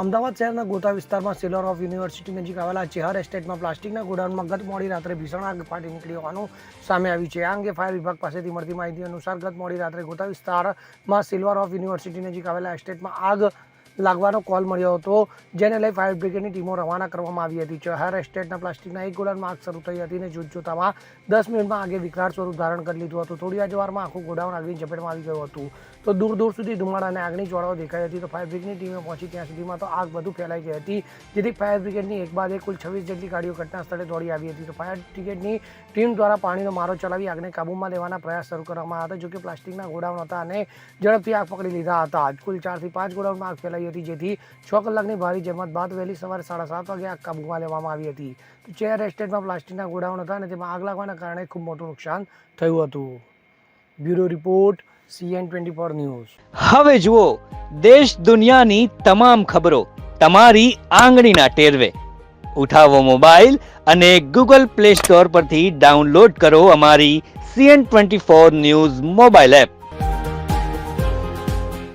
અમદાવાદ શહેરના ગોતા વિસ્તારમાં seller of university નજીક આવેલા ચેહર એસ્ટેટમાં પ્લાસ્ટિકના ગોડાઉનમાં ગત મોડી રાત્રે ભીષણ આગ ફાટી નીકળી હોવાનું સામે આવ્યું છે. આ અંગે ફાયર વિભાગ પાસેથી મળતી માહિતી અનુસાર ગત મોડી રાત્રે ગોતા વિસ્તારમાં સિલ્વર ઓફ યુનિવર્સિટી નજીક આવેલા એસ્ટેટમાં આગ લાગવાનો કોલ મળ્યો હતો, જેને લઈ ફાયર બ્રિગેડની ટીમો રવાના કરવામાં આવી હતી. ચહેર એસ્ટેટના પ્લાસ્ટિકના એક ગોડાઉનમાં આગ શરૂ થઈ હતી અને જોતજોતામાં દસ મિનિટમાં આગે વિકરાળ સ્વરૂપ ધારણ કરી લીધું હતું. થોડી જ આખું ગોડાઉન આગની ઝપેટમાં આવી ગયું હતું. તો દૂર દૂર સુધી ધુમાડા અને આગની જ્વાળાઓ દેખાઈ હતી. તો ફાયર બ્રિગેડની ટીમે પહોંચી ત્યાં સુધીમાં તો આગ વધુ ફેલાઈ ગઈ હતી, જેથી ફાયર બ્રિગેડની એક બાદ એક કુલ છવ્વીસ જેટલી ગાડીઓ ઘટના સ્થળે દોડી આવી હતી. તો ફાયર બ્રિગેડની ટીમ દ્વારા પાણીનો મારો ચલાવી આગને કાબૂમાં લેવાના પ્રયાસ શરૂ કરવામાં હતા, જોકે પ્લાસ્ટિકના ગોડાઉન હતા અને ઝડપથી આગ પકડી લીધા હતા. કુલ ચારથી પાંચ ગોડાઉનમાં આગ ફેલાઈ હતી, જેથી છ કલાકની ભારી જહેમત બાદ વહેલી સવારે સાડા સાત વાગે આગ કાબૂમાં લેવામાં આવી હતી. તો ચેર એસ્ટેટમાં પ્લાસ્ટિકના ગોડાઉન હતા અને તેમાં આગ લાગવાના કારણે ખૂબ મોટું નુકસાન થયું હતું. Bureau report, CN twenty four news. હવે જુઓ, દેશ દુનિયાની તમામ ખબરો તમારી આંગળીના ટેરવે. ઉઠાવો મોબાઈલ અને ગૂગલ પ્લે સ્ટોર પરથી ડાઉનલોડ કરો અમારી CN twenty four news mobile app.